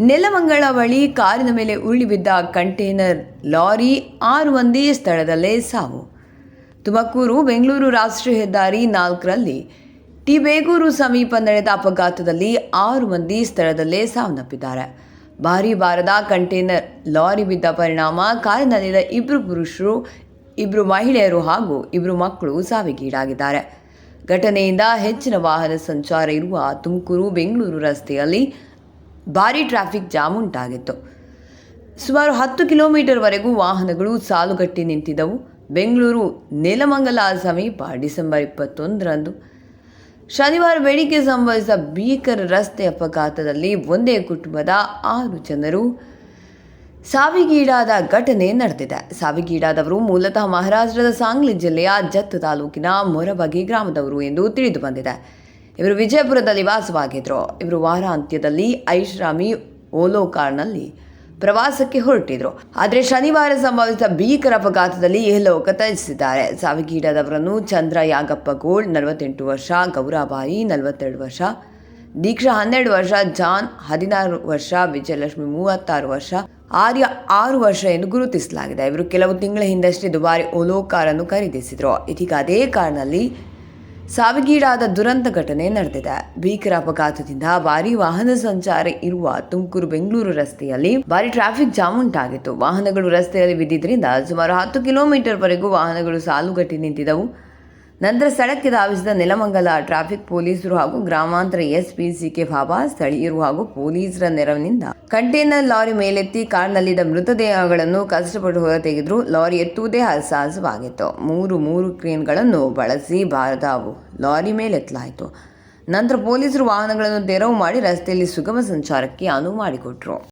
ನೆಲಮಂಗಲ ಬಳಿ ಕಾರಿನ ಮೇಲೆ ಉರುಳಿ ಬಿದ್ದ ಕಂಟೈನರ್ ಲಾರಿ ಆರು ಮಂದಿ ಸ್ಥಳದಲ್ಲೇ ಸಾವು. ತುಮಕೂರು, ಬೆಂಗಳೂರು ರಾಷ್ಟ್ರೀಯ ಹೆದ್ದಾರಿ ನಾಲ್ಕರಲ್ಲಿ ಟಿಬೇಗೂರು ಸಮೀಪ ನಡೆದ ಅಪಘಾತದಲ್ಲಿ ಆರು ಮಂದಿ ಸ್ಥಳದಲ್ಲೇ ಸಾವನ್ನಪ್ಪಿದ್ದಾರೆ. ಭಾರೀ ಭಾರದ ಕಂಟೈನರ್ ಲಾರಿ ಬಿದ್ದ ಪರಿಣಾಮ ಕಾರಿನಲ್ಲಿದ್ದ ಇಬ್ಬರು ಪುರುಷರು ಇಬ್ಬರು ಮಹಿಳೆಯರು ಹಾಗೂ ಇಬ್ಬರು ಮಕ್ಕಳು ಸಾವಿಗೀಡಾಗಿದ್ದಾರೆ. ಘಟನೆಯಿಂದ ಹೆಚ್ಚಿನ ವಾಹನ ಸಂಚಾರ ಇರುವ ತುಮಕೂರು, ಬೆಂಗಳೂರು ರಸ್ತೆಯಲ್ಲಿ ಭಾರೀ ಟ್ರಾಫಿಕ್ ಜಾಮ್ ಉಂಟಾಗಿತ್ತು. ಸುಮಾರು ಹತ್ತು ಕಿಲೋಮೀಟರ್ವರೆಗೂ ವಾಹನಗಳು ಸಾಲುಗಟ್ಟಿ ನಿಂತಿದ್ದವು. ಬೆಂಗಳೂರು ನೆಲಮಂಗಲ ಸಮೀಪ ಡಿಸೆಂಬರ್ ಇಪ್ಪತ್ತೊಂದರಂದು. ಶನಿವಾರ ಬೆಳಿಗ್ಗೆ ಸಂಭವಿಸಿದ ಭೀಕರ ರಸ್ತೆ ಅಪಘಾತದಲ್ಲಿ ಒಂದೇ ಕುಟುಂಬದ ಆರು ಜನರು ಸಾವಿಗೀಡಾದ ಘಟನೆ ನಡೆದಿದೆ. ಸಾವಿಗೀಡಾದವರು ಮೂಲತಃ ಮಹಾರಾಷ್ಟ್ರದ ಸಾಂಗ್ಲಿ ಜಿಲ್ಲೆಯ ಜತ್ ತಾಲೂಕಿನ ಮೊರಬಗಿ ಗ್ರಾಮದವರು ಎಂದು ತಿಳಿದು ಬಂದಿದೆ. ಇವರು ವಿಜಯಪುರದಲ್ಲಿ ವಾಸವಾಗಿದ್ರು. ಇವರು ವಾರಾಂತ್ಯದಲ್ಲಿ ಐಷಾರಾಮಿ ಓಲೋ ಕಾರ್ನಲ್ಲಿ ಪ್ರವಾಸಕ್ಕೆ ಹೊರಟಿದ್ರು. ಆದರೆ ಶನಿವಾರ ಸಂಭವಿಸಿದ ಭೀಕರ ಅಪಘಾತದಲ್ಲಿ ಏಲೋಕ ತ್ಯಜಿಸಿದ್ದಾರೆ ಸಾವಿಗೀಡಾದವರನ್ನು ಚಂದ್ರ ಯಾಗಪ್ಪ ಗೋಲ್ಡ್ ನಲವತ್ತೆಂಟು ವರ್ಷ, ಗೌರಾಬಾಯಿ ನಲವತ್ತೆರಡು ವರ್ಷ, ದೀಕ್ಷಾ ಹನ್ನೆರಡು ವರ್ಷ, ಜಾನ್ ಹದಿನಾರು ವರ್ಷ, ವಿಜಯಲಕ್ಷ್ಮಿ ಮೂವತ್ತಾರು ವರ್ಷ, ಆರ್ಯ ಆರು ವರ್ಷ ಎಂದು ಗುರುತಿಸಲಾಗಿದೆ. ಇವರು ಕೆಲವು ತಿಂಗಳ ಹಿಂದಷ್ಟೇ ದುಬಾರಿ ಓಲೋ ಕಾರನ್ನು ಖರೀದಿಸಿದ್ರು. ಇದೀಗ ಅದೇ ಕಾರ್ನಲ್ಲಿ ಸಾವಿಗೀಡಾದ ದುರಂತ ಘಟನೆ ನಡೆದಿದೆ. ಭೀಕರ ಅಪಘಾತದಿಂದ ಭಾರಿ ವಾಹನ ಸಂಚಾರ ಇರುವ ತುಮಕೂರು ಬೆಂಗಳೂರು ರಸ್ತೆಯಲ್ಲಿ ಭಾರಿ ಟ್ರಾಫಿಕ್ ಜಾಮ್ ಉಂಟಾಗಿತ್ತು. ವಾಹನಗಳು ರಸ್ತೆಯಲ್ಲಿ ಬಿದ್ದಿದ್ದರಿಂದ ಸುಮಾರು ಹತ್ತು ಕಿಲೋಮೀಟರ್ವರೆಗೂ ವಾಹನಗಳು ಸಾಲುಗಟ್ಟಿ ನಿಂತಿದ್ದವು. ನಂತರ ಸ್ಥಳಕ್ಕೆ ಧಾವಿಸಿದ ನೆಲಮಂಗಲ ಟ್ರಾಫಿಕ್ ಪೊಲೀಸರು ಹಾಗೂ ಗ್ರಾಮಾಂತರ ಎಸ್ಪಿ ಸಿಕೆ ಬಾಬಾ ಸ್ಥಳೀಯರು ಹಾಗೂ ಪೊಲೀಸರ ನೆರವಿನಿಂದ ಕಂಟೈನರ್ ಲಾರಿ ಮೇಲೆತ್ತಿ ಕಾರ್ನಲ್ಲಿದ್ದ ಮೃತದೇಹಗಳನ್ನು ಕಷ್ಟಪಟ್ಟು ಹೊರತೆಗೆದ್ರು. ಲಾರಿ ಎತ್ತುವುದೇ ಅಸಾಹಸವಾಗಿತ್ತು ಮೂರು ಮೂರು ಕ್ರೇನ್ಗಳನ್ನು ಬಳಸಿ ಭಾರತ ಲಾರಿ ಮೇಲೆತ್ತಲಾಯಿತು. ನಂತರ ಪೊಲೀಸರು ವಾಹನಗಳನ್ನು ತೆರವು ಮಾಡಿ ರಸ್ತೆಯಲ್ಲಿ ಸುಗಮ ಸಂಚಾರಕ್ಕೆ ಅನುವು ಮಾಡಿಕೊಟ್ರು.